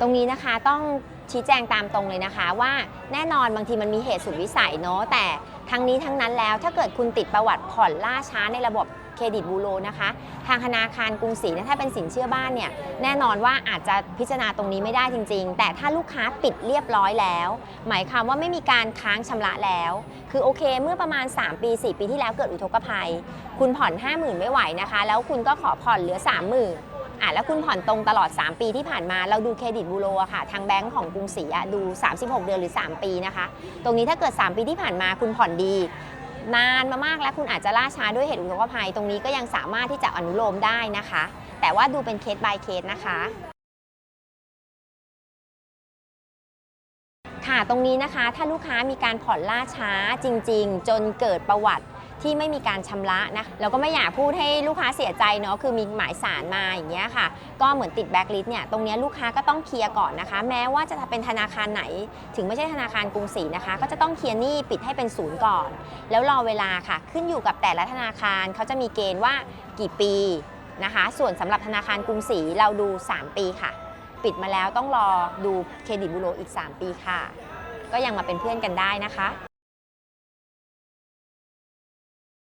ตรงนี้นะคะต้องชี้แจงตามตรงเลยนะคะ ว่าแน่นอนบางทีมันมีเหตุสุดวิสัยเนาะแต่ทั้งนี้ทั้งนั้นแล้วถ้าเกิดคุณติดประวัติผ่อนล่าช้าในระบบเครดิตบูโรนะคะ ทางธนาคารกรุงศรีเนยถ้าเป็นสินเชื่อบ้านเนี่ยแน่นอนว่าอาจจะพิจารณาตรงนี้ไม่ได้จริง ๆ แต่ถ้าลูกค้าปิดเรียบร้อยแล้ว หมายความว่าไม่มีการค้างชำระแล้ว คือโอเค เมื่อประมาณ 3 ปี 4 ปีที่แล้วเกิดอุทกภัย คุณผ่อน 50,000 ไม่ไหวนะคะ แล้วคุณก็ขอผ่อนเหลือ 30,000 อะแล้วคุณผ่อนตรงตลอด 3 ปีที่ผ่านมาเราดูเครดิตบูโรค่ะ ทางแบงก์ของกรุงศรีดู 36 เดือนหรือ 3 ปีนะคะ ตรงนี้ถ้าเกิด 3 ปีที่ผ่านมาคุณผ่อนดี นานมามากแล้วคุณอาจจะล่าช้าด้วยเหตุอุทกภัย ตรงนี้ก็ยังสามารถที่จะอนุโลมได้นะคะ แต่ว่าดูเป็นเคส by เคสนะคะค่ะตรงนี้นะคะถ้าลูกค้ามีการผ่อนล่าช้าจริง ๆ จนเกิดประวัติ ที่ไม่มีการชำระนะเราก็ไม่อยากพูดให้ลูกค้าเสียใจเนาะคือมีหมายสารมาอย่างเงี้ยค่ะ ก็เหมือนติดแบ็กลิสต์เนี่ยตรงเนี้ยลูกค้าก็ต้องเคลียร์ก่อนนะคะ แม้ว่าจะเป็นธนาคารไหน ถึงไม่ใช่ธนาคารกรุงศรีนะคะ ก็จะต้องเคลียร์หนี้ปิดให้เป็นศูนย์ก่อน แล้วรอเวลาค่ะ ขึ้นอยู่กับแต่ละธนาคารเขาจะมีเกณฑ์ว่ากี่ปีนะคะ ส่วนสำหรับธนาคารกรุงศรีเราดู 3 ปีค่ะ ปิดมาแล้วต้องรอดูเครดิตบูโรอีก 3 ปีค่ะ ก็ยังมาเป็นเพื่อนกันได้นะคะ